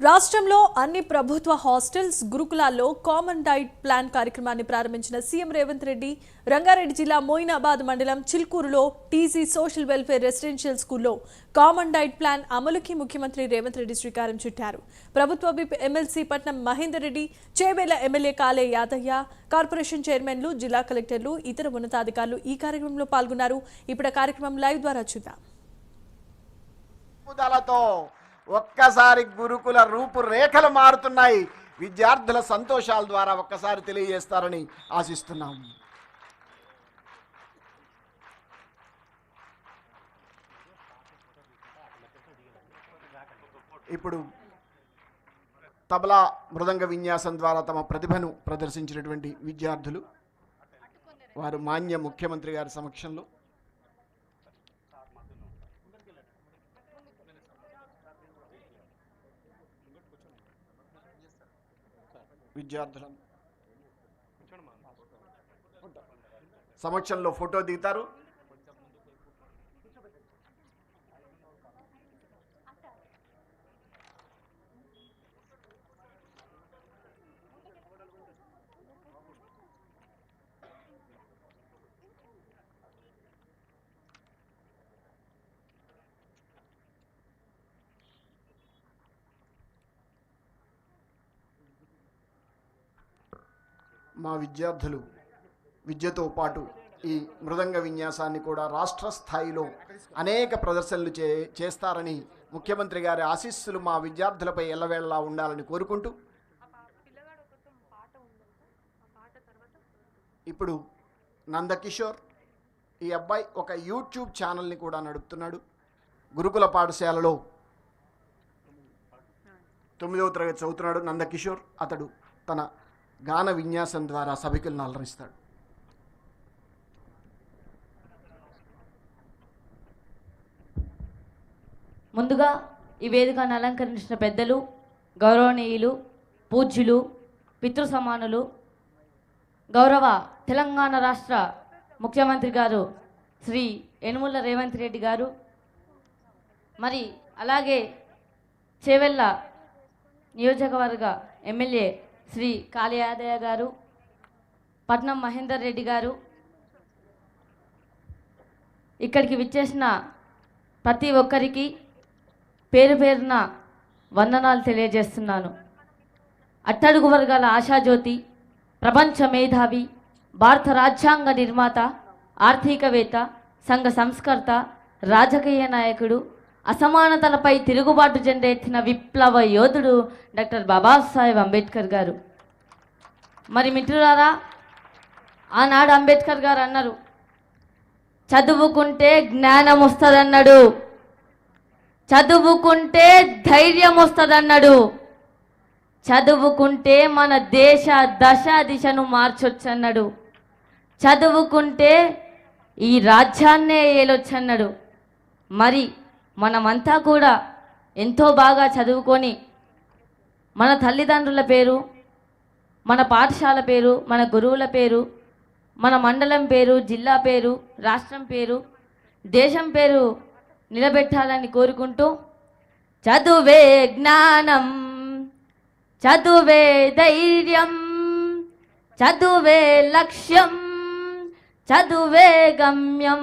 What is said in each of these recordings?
రాష్ట్రంలో అన్ని ప్రభుత్వ హాస్టల్స్ గురుకులాల్లో కామన్ డైట్ ప్లాన్ కార్యక్రమాన్ని ప్రారంభించిన సీఎం రేవంత్ రెడ్డి రంగారెడ్డి జిల్లా మోయినాబాద్ మండలం చిల్కూరులో టీజీ సోషల్ వెల్ఫేర్ రెసిడెన్షియల్ స్కూల్లో కామన్ డైట్ ప్లాన్ అమలుకి ముఖ్యమంత్రి రేవంత్ రెడ్డి శ్రీకారం చుట్టారు. ప్రభుత్వ విప్ ఎమ్మెల్సీ పట్నం మహేందర్ రెడ్డి చేవేల ఎమ్మెల్యే కాలే యాదయ్య కార్పొరేషన్ చైర్మన్లు జిల్లా కలెక్టర్లు ఇతర ఉన్నతాధికారులు ఈ కార్యక్రమంలో పాల్గొన్నారు. ఇప్పుడు కార్యక్రమం లైవ్ ద్వారా చూద్దాం. ఒక్కసారి గురుకుల రూపురేఖలు మారుతున్నాయి. విద్యార్థుల సంతోషాల ద్వారా ఒక్కసారి తెలియజేస్తారని ఆశిస్తున్నాం ఇప్పుడు తబలా మృదంగ విన్యాసం ద్వారా తమ ప్రతిభను ప్రదర్శించినటువంటి విద్యార్థులు వారు మాన్య ముఖ్యమంత్రి గారి సమక్షంలో విద్యార్థులను. సమక్షంలో ఫోటో దిగుతారు. మా విద్యార్థులు విద్యతో పాటు ఈ మృదంగ విన్యాసాన్ని కూడా రాష్ట్ర స్థాయిలో అనేక ప్రదర్శనలు చే చేస్తారని ముఖ్యమంత్రి గారి ఆశీస్సులు మా విద్యార్థులపై ఎల్లవేళలా ఉండాలని కోరుకుంటూ ఇప్పుడు నందకిషోర్ ఈ అబ్బాయి ఒక యూట్యూబ్ ఛానల్ని కూడా నడుపుతున్నాడు. గురుకుల పాఠశాలలో తొమ్మిదవ తరగతి చదువుతున్నాడు నందకిషోర్. అతడు తన గాన విన్యాసం ద్వారా సభికులను అలరిస్తాడు ముందుగా ఈ వేదికను అలంకరించిన పెద్దలు గౌరవనీయులు పూజ్యులు పితృ సమానులు గౌరవ తెలంగాణ రాష్ట్ర ముఖ్యమంత్రి గారు శ్రీ యనుముల రేవంత్ రెడ్డి గారు మరి అలాగే చేవెళ్ళ నియోజకవర్గ ఎమ్మెల్యే శ్రీ కాళీయాదయ్య గారు పట్నం మహేందర్ రెడ్డి గారు ఇక్కడికి విచ్చేసిన ప్రతి ఒక్కరికి పేరు పేరున వందనాలు తెలియజేస్తున్నాను. అట్టడుగు వర్గాల ఆశాజ్యోతి ప్రపంచ మేధావి భారత రాజ్యాంగ నిర్మాత ఆర్థికవేత్త సంఘ సంస్కర్త రాజకీయ నాయకుడు అసమానతలపై తిరుగుబాటు జెండెత్తిన విప్లవ యోధుడు డాక్టర్ బాబాసాహెబ్ అంబేద్కర్ గారు. మరి మిత్రులారా ఆనాడు అంబేద్కర్ గారు అన్నారు చదువుకుంటే జ్ఞానం వస్తుందన్నాడు. చదువుకుంటే ధైర్యం వస్తుందన్నాడు. చదువుకుంటే మన దేశ దశ దిశను మార్చొచ్చన్నాడు. చదువుకుంటే ఈ రాజ్యాన్నే ఏలొచ్చన్నాడు. మరి మనమంతా కూడా ఎంతో బాగా చదువుకొని మన తల్లిదండ్రుల పేరు మన పాఠశాల పేరు మన గురువుల పేరు మన మండలం పేరు జిల్లా పేరు రాష్ట్రం పేరు దేశం పేరు నిలబెట్టాలని కోరుకుంటూ చదువే జ్ఞానం చదువే ధైర్యం చదువే లక్ష్యం చదువే గమ్యం.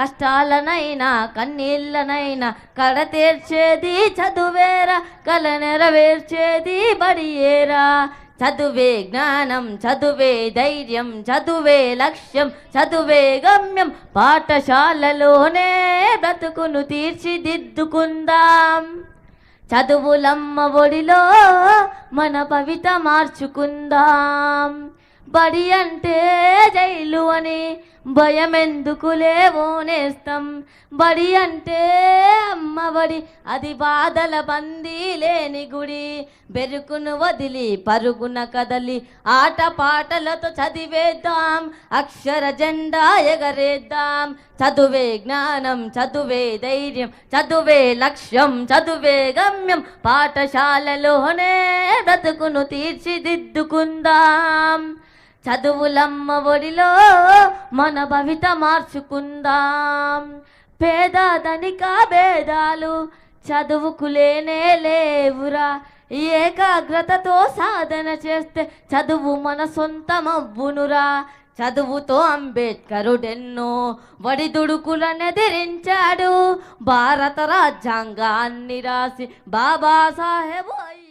కష్టాలనైనా కన్నీళ్ళనైనా కడ తీర్చేది చదువేరా కల నెరవేర్చేది బడియేరా. చదువే జ్ఞానం చదువే ధైర్యం చదువే లక్ష్యం చదువే గమ్యం. పాఠశాలలోనే బ్రతుకును తీర్చిదిద్దుకుందాం. చదువులమ్మ ఒడిలో మన పవిత మార్చుకుందాం. బడి అంటే జైలు అని భయమెందుకులేవో నేస్తం. బడి అంటే అమ్మబడి అది బాధల బందీ లేని గుడి. బెరుకును వదిలి పరుగున కదలి ఆట పాటలతో చదివేద్దాం. అక్షర జెండా ఎగరేద్దాం. చదువే జ్ఞానం చదువే ధైర్యం చదువే లక్ష్యం చదువే గమ్యం. పాఠశాలలోనే బ్రతుకును తీర్చిదిద్దుకుందాం. చదువులమ్మ ఒడిలో మన భవిత మార్చుకుందాం. పేద ధనిక భేదాలు చదువుకులేనే లేవురా. ఏకాగ్రతతో సాధన చేస్తే చదువు మన సొంతమవ్వునురా. చదువుతో అంబేద్కరుడెన్నో వడిదుడుకులనెదిరించాడు. భారత రాజ్యాంగాన్ని రాసి బాబాసాహెబ్ అయ్యాడు